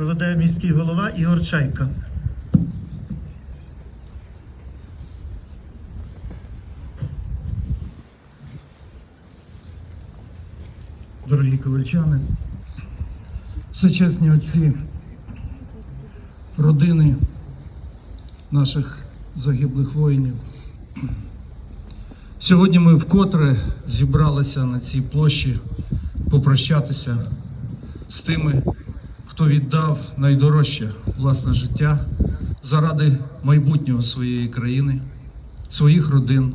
проведе міський голова Ігор Чайка. дорогі ковальчани, всечесні отці, родини наших загиблих воїнів. Сьогодні ми вкотре зібралися на цій площі попрощатися з тими, хто віддав найдорожче власне життя заради майбутнього своєї країни, своїх родин,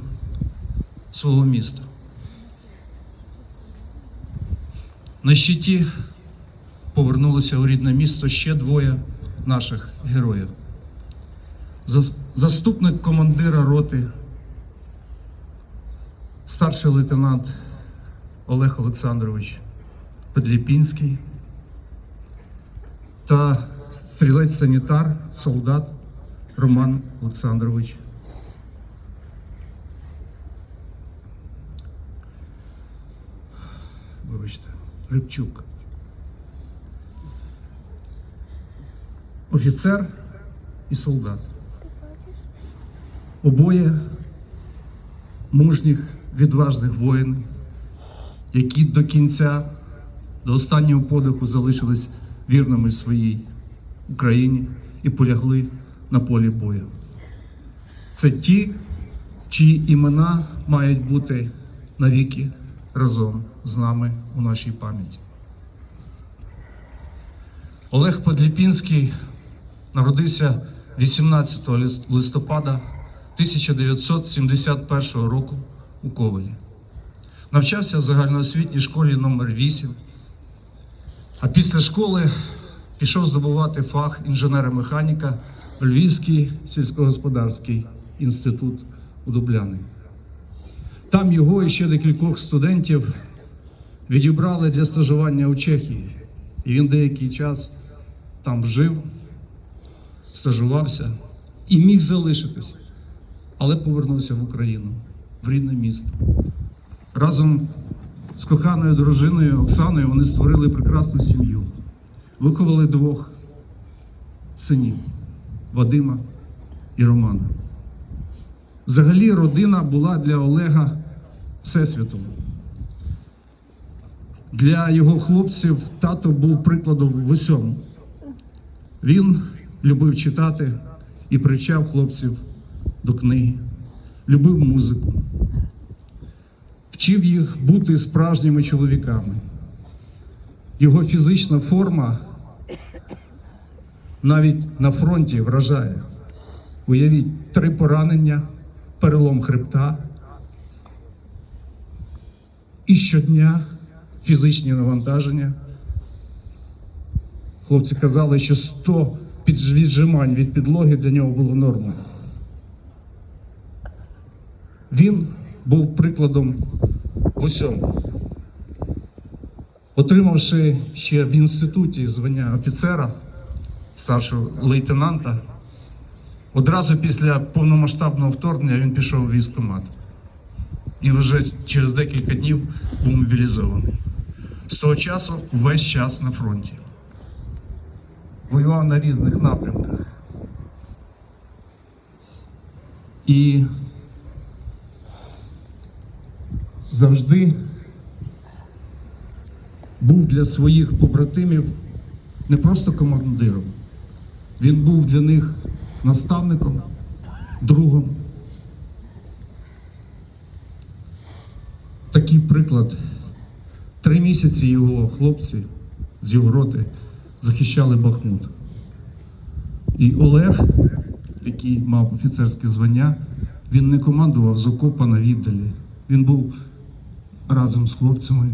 свого міста. На щиті повернулося у рідне місто ще двоє наших героїв. Заступник командира роти, старший лейтенант Олег Олександрович Подліпінський та стрілець-санітар, солдат Роман Олександрович. Вибачте, Рибчук. Офіцер і солдат. Обоє мужніх, відважних воїнів, які до кінця, до останнього подиху залишились вірними своїй Україні і полягли на полі бою. Це ті, чиї імена мають бути навіки разом з нами у нашій пам'яті. Олег Подліпінський народився 18 листопада 1971 року у Ковелі. Навчався в загальноосвітній школі номер 8 а після школи пішов здобувати фах інженера-механіка в Львівський сільськогосподарський інститут у Дубляни. Там його і ще декількох студентів відібрали для стажування у Чехії. І він деякий час там жив, стажувався і міг залишитись, але повернувся в Україну, в рідне місто. Разом з коханою дружиною Оксаною вони створили прекрасну сім'ю, виховали двох синів Вадима і Романа. Взагалі, родина була для Олега всесвітом. Для його хлопців тато був прикладом в усьому. Він любив читати і привчав хлопців до книги, любив музику, вчив їх бути справжніми чоловіками. Його фізична форма навіть на фронті вражає. Уявіть, три поранення, перелом хребта. І щодня фізичні навантаження. Хлопці казали, що 100 підж- віджимань від підлоги для нього було нормою. Він був прикладом в усьому. Отримавши ще в інституті звання офіцера, старшого лейтенанта, одразу після повномасштабного вторгнення він пішов у військкомат. І вже через декілька днів був мобілізований. З того часу весь час на фронті. Воював на різних напрямках. І завжди був для своїх побратимів не просто командиром, він був для них наставником, другом. Такий приклад. Три місяці його хлопці з його роти захищали Бахмут. І Олег, який мав офіцерське звання, він не командував з окопа на віддалі. Він був разом з хлопцями,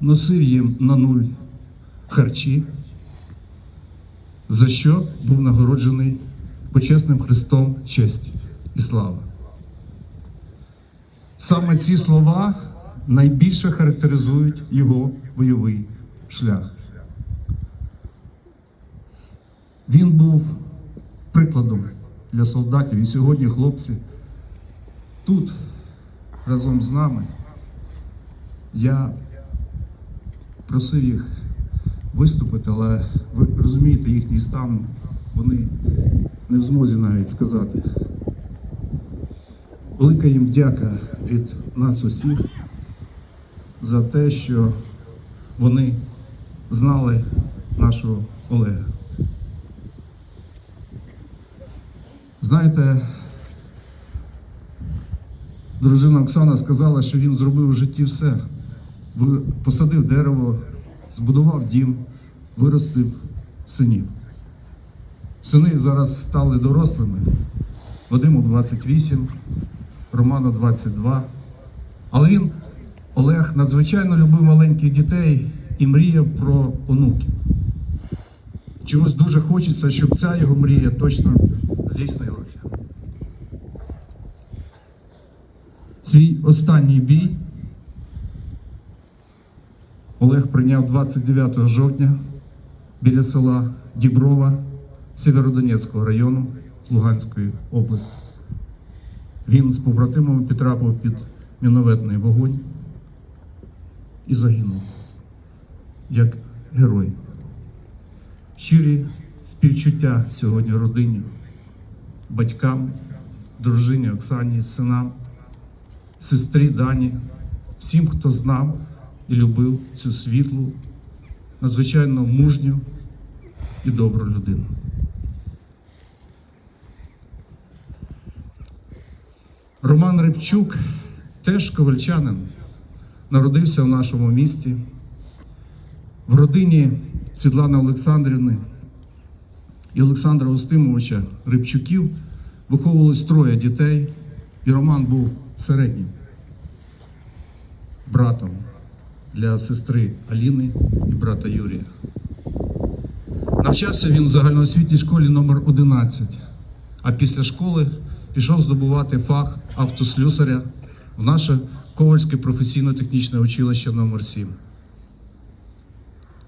носив їм на нуль харчі, за що був нагороджений почесним Христом честь і слава. Саме ці слова найбільше характеризують його бойовий шлях. Він був прикладом для солдатів, і сьогодні хлопці тут разом з нами. Я просив їх виступити, але ви розумієте їхній стан, вони не в змозі навіть сказати. Велика їм дяка від нас усіх за те, що вони знали нашого Олега. Знаєте, дружина Оксана сказала, що він зробив у житті все. Посадив дерево, збудував дім, виростив синів. Сини зараз стали дорослими. Вадиму 28, Роману 22. Але він, Олег, надзвичайно любив маленьких дітей і мріяв про онуків. Чомусь дуже хочеться, щоб ця його мрія точно здійснилася. Свій останній бій Олег прийняв 29 жовтня біля села Діброва Сєвєродонецького району Луганської області. Він з побратимами потрапив під мінометний вогонь і загинув як герой. Щирі співчуття сьогодні родині, батькам, дружині Оксані, синам, сестрі Дані, всім, хто знав і любив цю світлу, надзвичайно мужню і добру людину. Роман Рибчук теж ковальчанин, народився в нашому місті. В родині Світлани Олександрівни і Олександра Устимовича Рибчуків виховувалось троє дітей, і Роман був середнім братом для сестри Аліни і брата Юрія. Навчався він в загальноосвітній школі номер 11, а після школи пішов здобувати фах автослюсаря в наше Ковальське професійно-технічне училище номер 7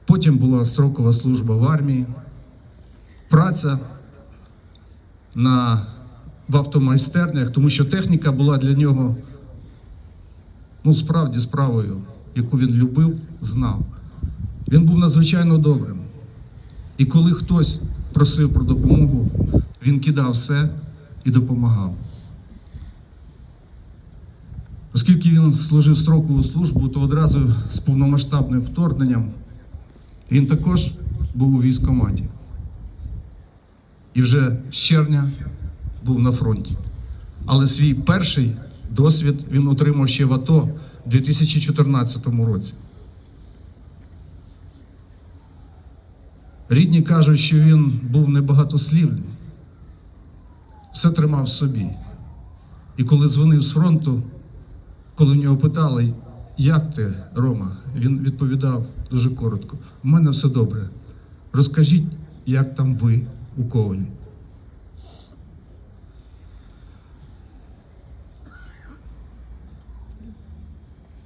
Потім була строкова служба в армії, праця на, в автомайстернях, тому що техніка була для нього ну, справді справою, яку він любив, знав. Він був надзвичайно добрим. І коли хтось просив про допомогу, він кидав все і допомагав. Оскільки він служив строкову службу, то одразу з повномасштабним вторгненням він також був у військкоматі. І вже з червня був на фронті. Але свій перший досвід він отримав ще в АТО в 2014 році. Рідні кажуть, що він був небагатослівний, все тримав в собі. І коли дзвонив з фронту, коли в нього питали, як ти, Рома, він відповідав дуже коротко: у мене все добре. Розкажіть, як там ви у Ковалі.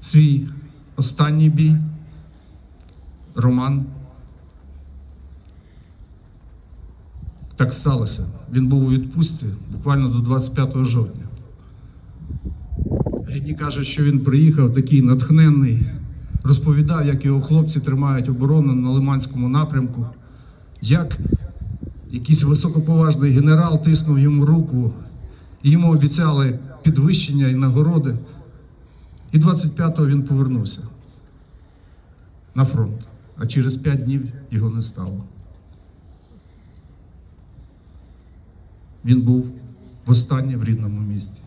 Свій останній бій Роман. Так сталося. Він був у відпустці буквально до 25 жовтня. Рідні кажуть, що він приїхав такий натхненний, розповідав, як його хлопці тримають оборону на Лиманському напрямку, як якийсь високоповажний генерал тиснув йому руку, і йому обіцяли підвищення і нагороди. І 25-го він повернувся на фронт, а через 5 днів його не стало. Він був востаннє в рідному місті.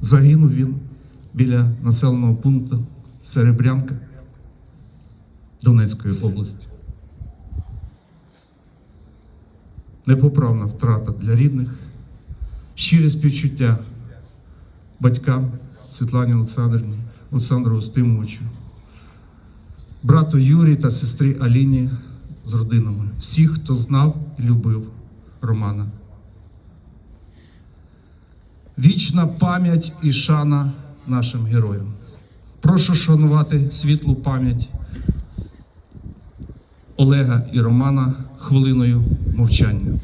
Загинув він біля населеного пункту Серебрянка Донецької області. Непоправна втрата для рідних, щирі співчуття батькам Світлані Олександрівні, Олександру Устимовичу, брату Юрію та сестрі Аліні з родинами, всіх, хто знав і любив Романа. Вічна пам'ять і шана нашим героям. Прошу шанувати світлу пам'ять Олега і Романа хвилиною мовчання.